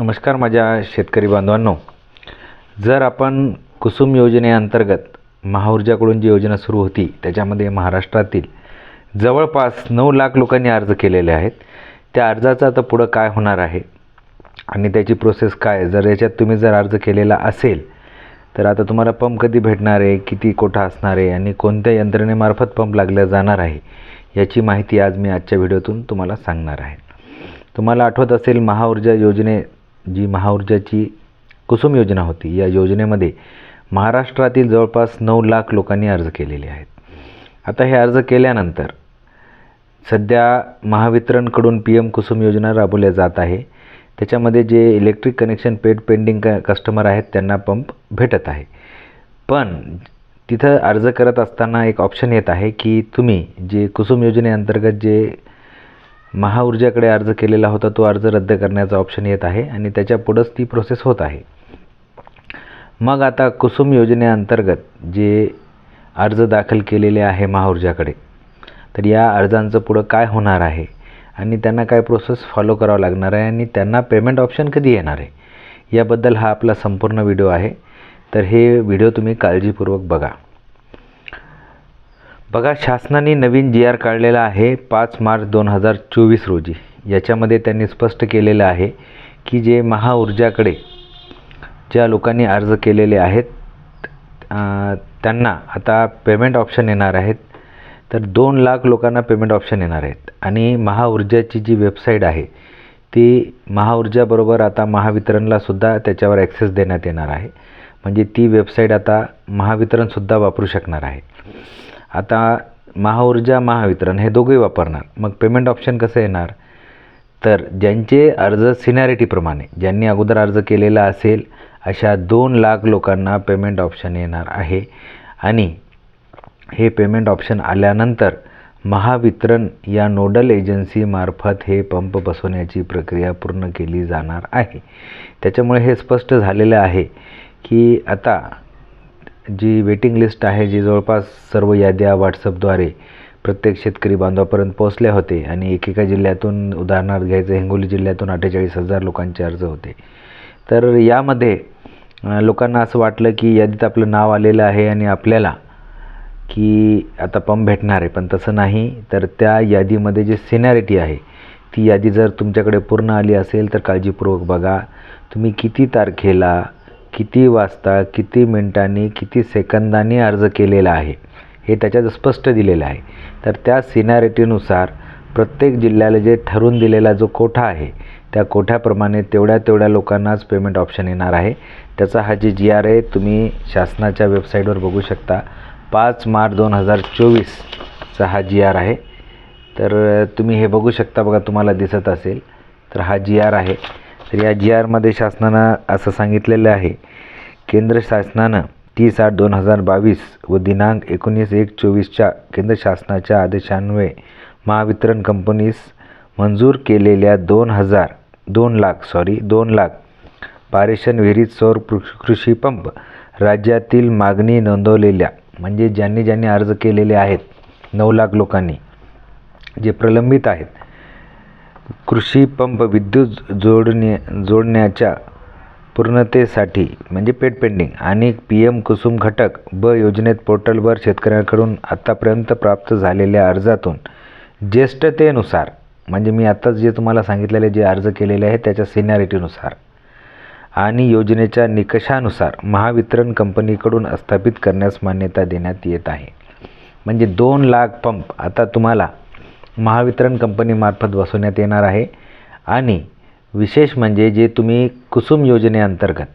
नमस्कार माझ्या शेतकरी बांधवांनो. जर आपण कुसुम योजनेअंतर्गत महाऊर्जाकडून जी योजना सुरू होती त्याच्यामध्ये महाराष्ट्रातील जवळपास नऊ लाख लोकांनी अर्ज केलेले आहेत. त्या अर्जाचं आता पुढं काय होणार आहे आणि त्याची प्रोसेस काय आहे? जर याच्यात तुम्ही जर अर्ज केलेला असेल तर आता तुम्हाला पंप कधी भेटणार आहे किती कोठा असणार आहे आणि कोणत्या यंत्रणेमार्फत पंप लागला जाणार आहे याची माहिती आज मी आजच्या व्हिडिओतून तुम्हाला सांगणार आहे. तुम्हाला आठवत असेल महाऊर्जा योजने जी महाऊर्जाची कुसुम योजना होती या योजनेमध्ये महाराष्ट्रातील जवळपास नऊ लाख लोकांनी अर्ज केलेले आहेत. आता हे अर्ज केल्यानंतर सध्या महावितरणकडून पी एम कुसुम योजना राबवल्या जात आहे. त्याच्यामध्ये जे इलेक्ट्रिक कनेक्शन पेड पेंडिंग क कस्टमर आहेत त्यांना पंप भेटत आहे. पण तिथं अर्ज करत असताना एक ऑप्शन येत आहे की तुम्ही जे कुसुम योजनेअंतर्गत जे महाऊर्जाकडे अर्ज केलेला होता तो अर्ज रद्द करण्याचा ऑप्शन येत आहे आणि त्याच्या पुढंच ती प्रोसेस होत आहे. मग आता कुसुम योजनेअंतर्गत जे अर्ज दाखल केलेले आहे महाऊर्जाकडे तर या अर्जांचं पुढं काय होणार आहे आणि त्यांना काय प्रोसेस फॉलो करावं लागणार आहे आणि त्यांना पेमेंट ऑप्शन कधी येणार आहे याबद्दल हा आपला संपूर्ण व्हिडिओ आहे. तर हे व्हिडिओ तुम्ही काळजीपूर्वक बघा. बघा शासनाने नवीन जी आर काढलेला आहे पाच मार्च दोन हजार चोवीस रोजी. याच्यामध्ये त्यांनी स्पष्ट केलेलं आहे की जे महाऊर्जाकडे ज्या लोकांनी अर्ज केलेले आहेत त्यांना आता पेमेंट ऑप्शन येणार आहेत. तर दोन लाख लोकांना पेमेंट ऑप्शन येणार आहेत. आणि महाऊर्जाची जी वेबसाईट आहे ती महाऊर्जाबरोबर आता महावितरणलासुद्धा त्याच्यावर ॲक्सेस देण्यात येणार आहे. म्हणजे ती वेबसाईट आता महावितरणसुद्धा वापरू शकणार आहे. आता महाऊर्जा महावितरण हे दोघे वापरणार. मग पेमेंट ऑप्शन कसं येणार? तर ज्यांचे अर्ज सिनॅरिटीप्रमाणे ज्यांनी अगोदर अर्ज केलेला असेल अशा दोन लाख लोकांना पेमेंट ऑप्शन येणार आहे. आणि हे पेमेंट ऑप्शन आल्यानंतर महावितरण या नोडल एजन्सीमार्फत हे पंप बसवण्याची प्रक्रिया पूर्ण केली जाणार आहे. त्याच्यामुळे हे स्पष्ट झालेलं आहे की आता जी वेटिंग लिस्ट आहे जी जवळपास सर्व याद्या व्हॉट्सअपद्वारे प्रत्येक शेतकरी बांधवापर्यंत पोहोचल्या होते आणि एकेका जिल्ह्यातून उदाहरणार्थ घ्यायचं हिंगोली जिल्ह्यातून अठ्ठेचाळीस हजार लोकांचे अर्ज होते. तर यामध्ये लोकांना असं वाटलं की यादीत आपलं नाव आलेलं आहे आणि आपल्याला की आता पंप भेटणार आहे पण तसं नाही. तर त्या यादीमध्ये जे सिनॅरिटी आहे ती यादी जर तुमच्याकडे पूर्ण आली असेल तर काळजीपूर्वक बघा. तुम्ही किती तारखेला किती वाजता किती मिनिटांनी किती सेकंदांनी अर्ज केलेला आहे हे त्याच्यात स्पष्ट दिलेलं आहे. तर त्या सिनॅरिटीनुसार प्रत्येक जिल्ह्याला जे ठरवून दिलेला जो कोठा आहे त्या कोठ्याप्रमाणे तेवढ्या तेवढ्या लोकांनाच पेमेंट ऑप्शन येणार आहे. त्याचा हा जी जी आर आहे तुम्ही शासनाच्या वेबसाईटवर बघू शकता. पाच मार्च दोन हजार चोवीसचा हा जी आर आहे. तर तुम्ही हे बघू शकता बघा तुम्हाला दिसत असेल. तर हा जी आर आहे. तर या जी आरमध्ये शासनानं असं सांगितलेलं आहे. केंद्र शासनानं तीस आठ दोन हजार बावीस व दिनांक एकोणीस एक चोवीसच्या केंद्र शासनाच्या आदेशान्वये महावितरण कंपनीस मंजूर केलेल्या दोन हजार दोन लाख सॉरी दोन लाख पारेषण विहिरीत सौर कृ- कृषी पंप राज्यातील मागणी नोंदवलेल्या म्हणजे ज्यांनी ज्यांनी अर्ज केलेले आहेत नऊ लाख लोकांनी जे प्रलंबित आहेत कृषी पंप विद्युत जोडणे जोडण्याच्या पूर्णतेसाठी म्हणजे पेड पेंडिंग आणि पी एम कुसुम घटक ब योजनेत पोर्टलवर शेतकऱ्यांकडून आत्तापर्यंत प्राप्त झालेल्या अर्जातून ज्येष्ठतेनुसार म्हणजे मी आत्ताच जे तुम्हाला सांगितलेले जे अर्ज केलेले आहे त्याच्या सिनॅरिटीनुसार आणि योजनेच्या निकषानुसार महावितरण कंपनीकडून स्थापित करण्यास मान्यता देण्यात येत आहे. म्हणजे दोन लाख पंप आता तुम्हाला महावितरण कंपनीमार्फत बसवण्यात येणार आहे. आणि विशेष म्हणजे जे तुम्ही कुसुम योजनेअंतर्गत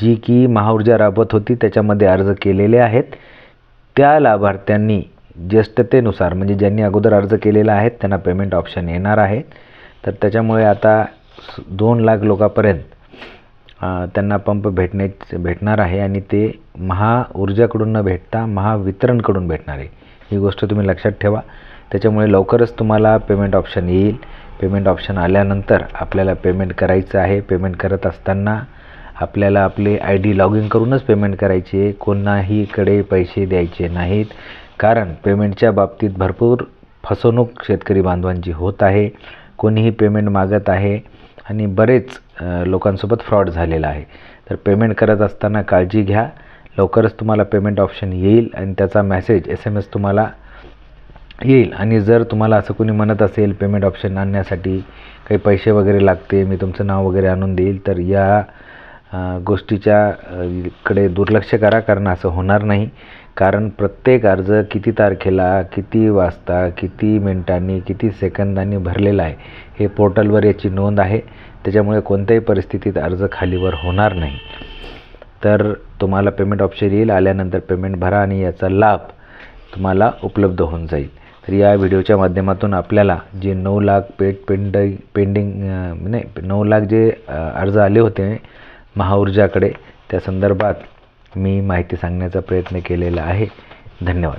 जी की महाऊर्जा राबवत होती त्याच्यामध्ये अर्ज केलेले आहेत. त्या लाभार्थ्यांनी ज्येष्ठतेनुसार म्हणजे ज्यांनी अगोदर अर्ज केलेला आहे त्यांना पेमेंट ऑप्शन येणार आहे. तर त्याच्यामुळे आता दोन लाख लोकांपर्यंत त्यांना पंप भेटणे भेटणार आहे. आणि ते महाऊर्जाकडून न भेटता महावितरणकडून भेटणार आहे. ही गोष्ट तुम्ही लक्षात ठेवा. त्याच्यामुळे लवकरच तुम्हाला पेमेंट ऑप्शन येईल. पेमेंट ऑप्शन आल्यानंतर आपल्याला पेमेंट करायचं आहे. पेमेंट करत असताना आपल्याला आपले आय डी लॉग इन करूनच पेमेंट करायचे आहे. कोणाहीकडे पैसे द्यायचे नाहीत. कारण पेमेंटच्या बाबतीत भरपूर फसवणूक शेतकरी बांधवांची होत आहे. कोणीही पेमेंट मागत आहे आणि बरेच लोकांसोबत फ्रॉड झालेला आहे. तर पेमेंट करत असताना काळजी घ्या. लवकरच तुम्हाला पेमेंट ऑप्शन येईल आणि त्याचा मॅसेज एस एम एस तुम्हाला येईल. आणि जर तुम्हाला असं कोणी म्हणत असेल पेमेंट ऑप्शन आणण्यासाठी काही पैसे वगैरे लागते मी तुमचं नाव वगैरे आणून देईल तर या गोष्टीच्या कडे दुर्लक्ष करा कारण असं होणार नाही. कारण प्रत्येक अर्ज किती तारखेला किती वाजता किती मिनिटांनी किती सेकंदांनी भरलेला आहे हे पोर्टलवर याची नोंद आहे. त्याच्यामुळे कोणत्याही परिस्थितीत अर्ज खालीवर होणार नाही. तर तुम्हाला पेमेंट ऑप्शन येईल आल्यानंतर पेमेंट भरा आणि याचा लाभ तुम्हाला उपलब्ध होऊन जाईल. तर या व्हिडिओच्या माध्यमातून आपल्याला जे नऊ लाख पेट पेंड पेंडिंग नाही नऊ लाख जे अर्ज आले होते महाऊर्जाकडे त्या संदर्भात मी माहिती सांगण्याचा प्रयत्न केलेला आहे. धन्यवाद.